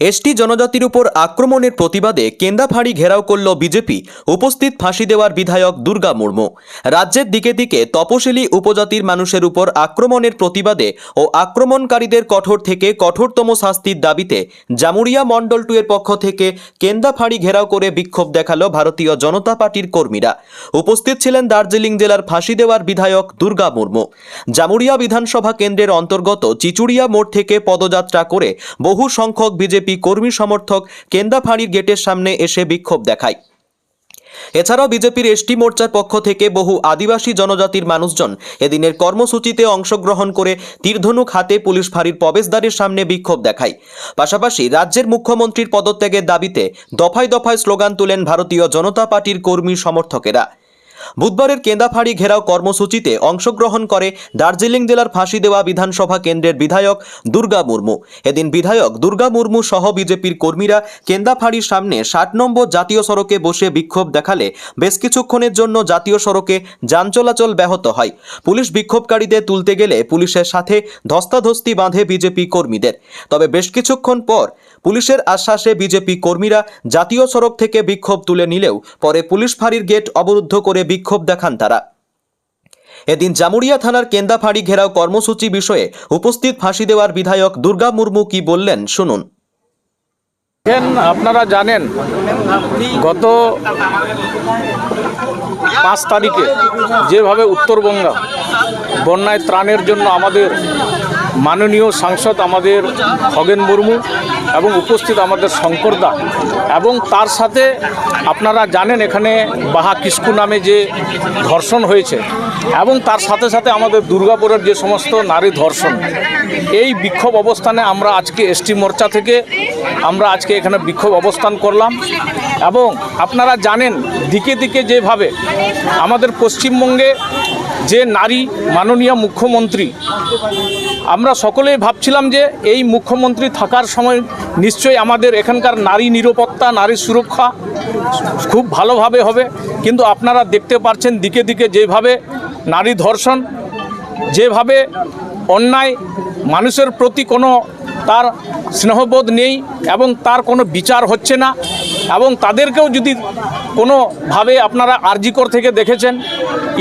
ST জনজাতির উপর আক্রমণের প্রতিবাদে কেন্দাফাড়ি ঘেরাও করল বিজেপি, উপস্থিত ফাঁসি দেওয়ার বিধায়ক দুর্গা মুর্মু। রাজ্যের দিকে দিকে তপশিলি উপজাতির মানুষের উপর আক্রমণের প্রতিবাদে ও আক্রমণকারীদের কঠোর থেকে কঠোরতম শাস্তির দাবিতে জামুরিয়া মণ্ডল টু এর পক্ষ থেকে কেন্দাফাড়ি ঘেরাও করে বিক্ষোভ দেখাল ভারতীয় জনতা পার্টির কর্মীরা। উপস্থিত ছিলেন দার্জিলিং জেলার ফাঁসি দেওয়ার বিধায়ক দুর্গা মুর্মু। জামুরিয়া বিধানসভা কেন্দ্রের অন্তর্গত চিচুড়িয়া মোড় থেকে পদযাত্রা করে বহু সংখ্যক বিজেপি কর্মী সমর্থক কেন্দাফাড়ির গেটের সামনে এসে বিক্ষোভ দেখায়। এছাড়াও বিজেপির এসটি মোর্চার পক্ষ থেকে বহু আদিবাসী জনজাতির মানুষজন এদিনের কর্মসূচিতে অংশগ্রহণ করে তীরধনুক হাতে পুলিশ ফাঁড়ির প্রবেশদ্বারের সামনে বিক্ষোভ দেখায়। পাশাপাশি রাজ্যের মুখ্যমন্ত্রীর পদত্যাগের দাবিতে দফায় দফায় স্লোগান তুলেন ভারতীয় জনতা পার্টির কর্মী সমর্থকেরা। বুধবারের কেন্দাফাড়ি ঘেরাও কর্মসূচিতে অংশগ্রহণ করে দার্জিলিং জেলার ফাঁসি দেওয়া বিধানসভা কেন্দ্রের বিধায়ক দুর্গা মুর্মু। এদিন বিধায়ক দুর্গা মুর্মু সহ বিজেপির কর্মীরা কেন্দাফাড়ির সামনে ষাট নম্বর জাতীয় সড়কে বসে বিক্ষোভ দেখালে বেশ কিছুক্ষণের জন্য জাতীয় সড়কে যান চলাচল ব্যাহত হয়। পুলিশ বিক্ষোভকারীদের তুলতে গেলে পুলিশের সাথে ধস্তাধস্তি বাঁধে বিজেপি কর্মীদের। তবে বেশ কিছুক্ষণ পর পুলিশের আশ্বাসে বিজেপি কর্মীরা জাতীয় সড়ক থেকে বিক্ষোভ তুলে নিলেও পরে পুলিশ ফাঁড়ির গেট অবরুদ্ধ করে বিক্ষোভ দেখান তারা। এদিন জামুরিয়া থানার কেন্দাফাড়ি ঘেরাও কর্মসূচি বিষয়ে উপস্থিত ফাঁসি দেওয়ার বিধায়ক দুর্গা মুর্মু কি বললেন, শুনুন। আপনারা জানেন, গত পাঁচ তারিখে যেভাবে উত্তরবঙ্গ বন্যায় ত্রাণের জন্য আমাদের মাননীয় সাংসদ আমাদের খগেন মুর্মু এবং উপস্থিত আমাদের শঙ্করদা এবং তার সাথে আপনারা জানেন এখানে বাহা কিস্কু নামে যে ধর্ষণ হয়েছে এবং তার সাথে সাথে আমাদের দুর্গাপুরের যে সমস্ত নারী ধর্ষণ। এই বিক্ষোভ অবস্থানে আমরা আজকে এসটি মোর্চা থেকে আমরা আজকে এখানে বিক্ষোভ অবস্থান করলাম এবং আপনারা জানেন দিকে দিকে যেভাবে আমাদের পশ্চিমবঙ্গে যে নারী মাননীয় মুখ্যমন্ত্রী, আমরা সকলেই ভাবছিলাম যে এই মুখ্যমন্ত্রী থাকার সময় নিশ্চয়ই আমাদের এখানকার নারী নিরাপত্তা, নারী সুরক্ষা খুব ভালোভাবে হবে। কিন্তু আপনারা দেখতে পাচ্ছেন দিকে দিকে যেভাবে নারী ধর্ষণ, যেভাবে অন্যায় মানুষের প্রতি কোনো তার স্নেহবোধ নেই এবং তার কোনো বিচার হচ্ছে না এবং তাদেরকেও যদি কোনোভাবে আপনারা আরজিকর থেকে দেখেছেন,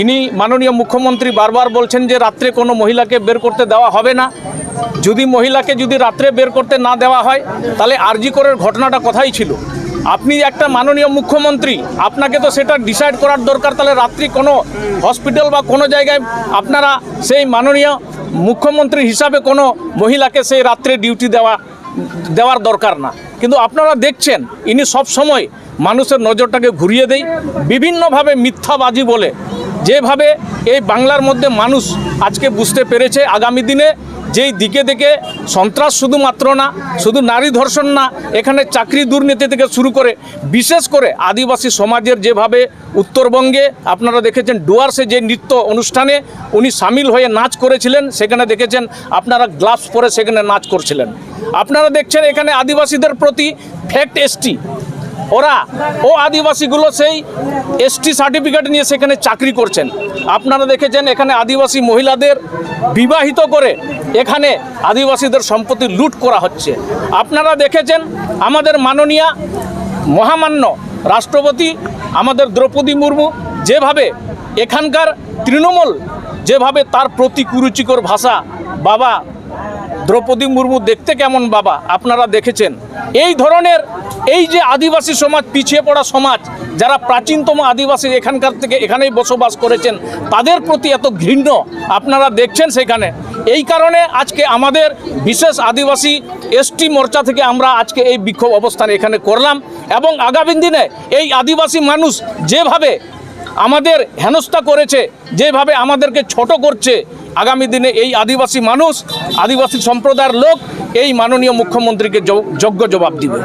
ইনি মাননীয় মুখ্যমন্ত্রী বারবার বলছেন যে রাত্রে কোনো মহিলাকে বের করতে দেওয়া হবে না। যদি মহিলাকে যদি রাত্রে বের করতে না দেওয়া হয়, তাহলে আরজিকরের ঘটনাটা কথাই ছিল। আপনি একটা মাননীয় মুখ্যমন্ত্রী, আপনাকে তো সেটা ডিসাইড করার দরকার, তাহলে রাত্রি কোনো হসপিটাল বা কোনো জায়গায় আপনারা সেই মাননীয় মুখ্যমন্ত্রী হিসাবে কোনো মহিলাকে সেই রাত্রে ডিউটি দেওয়া, দেওয়ার দরকার না। কিন্তু আপনারা দেখছেন, ইনি সব সময় মানুষের নজরটাকে ঘুরিয়ে দেয় বিভিন্নভাবে মিথ্যাবাজি বলে। যেভাবে এই বাংলার মধ্যে মানুষ আজকে বুঝতে পেরেছে, আগামী দিনে যেই দিকে দিকে সন্ত্রাস শুধুমাত্র না, শুধু নারী ধর্ষণ না, এখানে চাকরি দুর্নীতি থেকে শুরু করে, বিশেষ করে আদিবাসী সমাজের যেভাবে উত্তরবঙ্গে আপনারা দেখেছেন ডুয়ার্সে যে নৃত্য অনুষ্ঠানে উনি সামিল হয়ে নাচ করেছিলেন, সেখানে দেখেছেন আপনারা গ্লাভস পরে সেখানে নাচ করছিলেন। আপনারা দেখছেন এখানে আদিবাসীদের প্রতি ফ্যাক্ট এসটি। ওরা, ও আদিবাসীগুলো সেই এসটি সার্টিফিকেট নিয়ে সেখানে চাকরি করছেন। আপনারা দেখেছেন এখানে আদিবাসী মহিলাদের বিবাহিত করে এখানে আদিবাসীদের সম্পত্তি লুট করা হচ্ছে। আপনারা দেখেছেন আমাদের মাননীয়া মহামান্য রাষ্ট্রপতি আমাদের দ্রৌপদী মুর্মু যেভাবে এখানকার তৃণমূল, যেভাবে তার প্রতি কুরুচিকর ভাষা বাবা দ্রৌপদী মুর্মু দেখতে কেমন বাবা? আপনারা দেখেছেন। এই ধরনের এই যে আদিবাসী সমাজ, পিছিয়ে পড়া সমাজ, যারা প্রাচীনতম আদিবাসী এখানকার থেকে এখানেই বসবাস করেছেন, তাদের প্রতি এত ঘৃণ্য আপনারা দেখছেন সেখানে। এই কারণে আজকে আমাদের বিশেষ আদিবাসী এসটি মোর্চা থেকে আমরা আজকে এই বিক্ষোভ অবস্থান এখানে করলাম এবং আগামী দিনে এই আদিবাসী মানুষ যেভাবে আমাদের হেনস্থা করেছে, যেভাবে আমাদেরকে ছোট করছে আগামী দিনে এই আদিবাসী মানুষ আদিবাসী সম্প্রদায়ের লোক এই মাননীয় মুখ্যমন্ত্রীকে যোগ্য জবাব দিবে।